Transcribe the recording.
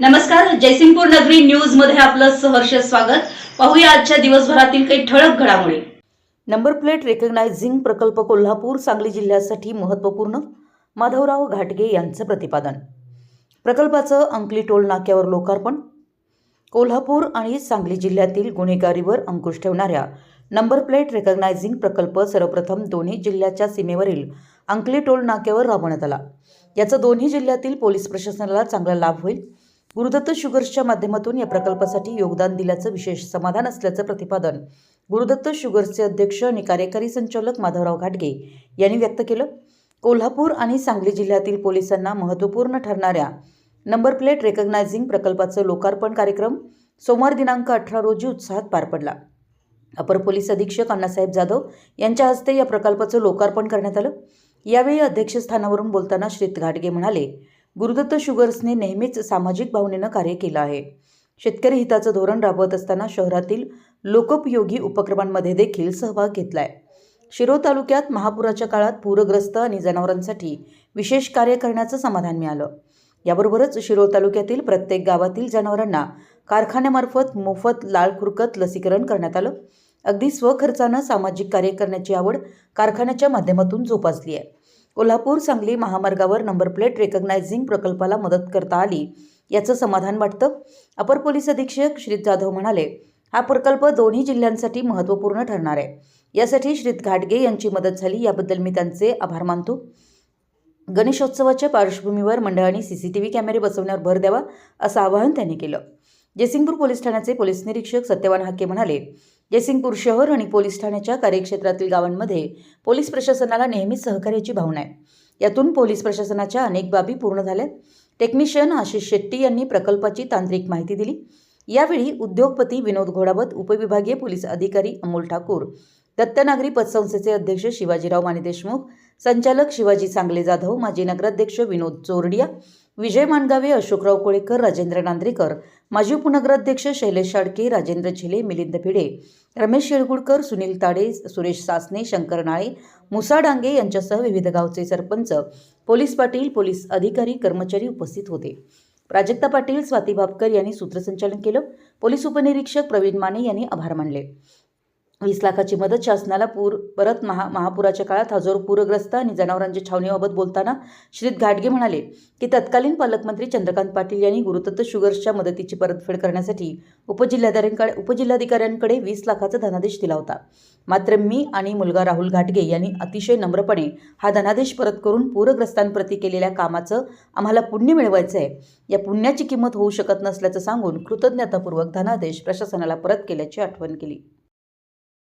नमस्कार जयसिंगपूर नगरी न्यूजमध्ये आपलं सहर्ष स्वागत. पाहूया आजच्या दिवसभरातील काही ठळक घडामोडी. नंबर प्लेट रेकग्नायझिंग प्रकल्प कोल्हापूर सांगली जिल्ह्यासाठी महत्त्वपूर्ण. माधवराव घाटगे यांचं प्रतिपादन. प्रकल्पाचं अंकली टोल नाक्यावर लोकार्पण. कोल्हापूर आणि सांगली जिल्ह्यातील गुन्हेगारीवर अंकुश ठेवणाऱ्या नंबर प्लेट रेकग्नायझिंग प्रकल्प सर्वप्रथम दोन्ही जिल्ह्याच्या सीमेवरील अंकली टोल नाक्यावर राबवण्यात आला. याचा दोन्ही जिल्ह्यातील पोलीस प्रशासनाला चांगला लाभ होईल. गुरुदत्त शुगर्सच्या माध्यमातून या प्रकल्पासाठी योगदान दिल्याचं विशेष समाधान असल्याचं प्रतिपादन गुरुदत्त शुगर्सचे अध्यक्ष आणि कार्यकारी संचालक माधवराव घाटगे यांनी व्यक्त केलं. कोल्हापूर आणि सांगली जिल्ह्यातील पोलिसांना महत्त्वपूर्ण ठरणाऱ्या नंबर प्लेट रेकग्नायझिंग प्रकल्पाचं लोकार्पण कार्यक्रम सोमवार दिनांक अठरा रोजी उत्साहात पार पडला. अपर पोलीस अधीक्षक अण्णासाहेब जाधव यांच्या हस्ते या प्रकल्पाचं लोकार्पण करण्यात आलं. यावेळी अध्यक्षस्थानावरून बोलताना श्रीत घाटगे म्हणाले गुरुदत्त शुगर्सने नेहमीच सामाजिक भावनेनं कार्य केलं आहे. शेतकरी हिताचं धोरण राबवत असताना शहरातील लोकोपयोगी उपक्रमांमध्ये देखील सहभाग घेतलाय. शिरो तालुक्यात महापुराच्या काळात पूरग्रस्त आणि जनावरांसाठी विशेष कार्य करण्याचं समाधान मिळालं. याबरोबरच शिरोळ तालुक्यातील प्रत्येक गावातील जनावरांना कारखान्यामार्फत मोफत लाल खुरकत लसीकरण करण्यात आलं. अगदी स्वखर्चानं सामाजिक कार्य करण्याची आवड कारखान्याच्या माध्यमातून जोपासली आहे. कोल्हापूर सांगली महामार्गावर नंबर प्लेट रेकग्नायझिंग प्रकल्पाला मदत करता आली. याचं समाधान वाटतं? अपर पोलीस अधीक्षक श्रीत जाधव म्हणाले हा प्रकल्प दोन्ही जिल्ह्यांसाठी महत्त्वपूर्ण ठरणार आहे. यासाठी श्रीत घाटगे यांची मदत झाली याबद्दल मी त्यांचे आभार मानतो. गणेशोत्सवाच्या पार्श्वभूमीवर मंडळाने व्ही कॅमेरे बसवण्यावर भर द्यावा असं आवाहन त्यांनी केलं. जयसिंगपूर पोलीस ठाण्याचे पोलीस निरीक्षक सत्यवान हाके म्हणाले जयसिंगपूर शहर आणि पोलीस ठाण्याच्या कार्यक्षेत्रातील गावांमध्ये पोलीस प्रशासनाला नेहमीच सहकार्याची भावना आहे. यातून पोलीस प्रशासनाच्या अनेक बाबी पूर्ण झाल्या टेक्निशियन आशिष शेट्टी यांनी प्रकल्पाची तांत्रिक माहिती दिली. यावेळी उद्योगपती विनोद घोडावत उपविभागीय पोलीस अधिकारी अमोल ठाकूर दत्तनागरी पतसंस्थेचे अध्यक्ष शिवाजीराव माने देशमुख संचालक शिवाजी सांगले जाधव माजी नगराध्यक्ष विनोद चोरडिया विजय मानगावे अशोकराव कोळेकर राजेंद्र नांद्रेकर माजी उपनगराध्यक्ष शैलेश शाडके राजेंद्र झिले मिलिंद भिडे रमेश येळगुडकर सुनील ताडे सुरेश सासने शंकर नाळे मुसा डांगे यांच्यासह विविध गावचे सरपंच पोलीस पाटील पोलीस अधिकारी कर्मचारी उपस्थित होते. प्राजक्ता पाटील स्वाती भापकर यांनी सूत्रसंचालन केलं. पोलीस उपनिरीक्षक प्रवीण माने यांनी आभार मानले. वीस लाखाची मदत शासनाला पूर परत महा महापुराच्या काळात हजारो पूरग्रस्त आणि जनावरांच्या छावणीबाबत बोलताना श्रीत घाटगे म्हणाले की तत्कालीन पालकमंत्री चंद्रकांत पाटील यांनी गुरुदत्त शुगर्सच्या मदतीची परतफेड करण्यासाठी उपजिल्हाधिकाऱ्यांकडे उपजिल्हाधिकाऱ्यांकडे वीस लाखाचा धनादेश दिला होता. मात्र मी आणि मुलगा राहुल घाटगे यांनी अतिशय नम्रपणे हा धनादेश परत करून पूरग्रस्तांप्रती केलेल्या कामाचं आम्हाला पुण्य मिळवायचं आहे. या पुण्याची किंमत होऊ शकत नसल्याचं सांगून कृतज्ञतापूर्वक धनादेश प्रशासनाला परत केल्याची आठवण केली.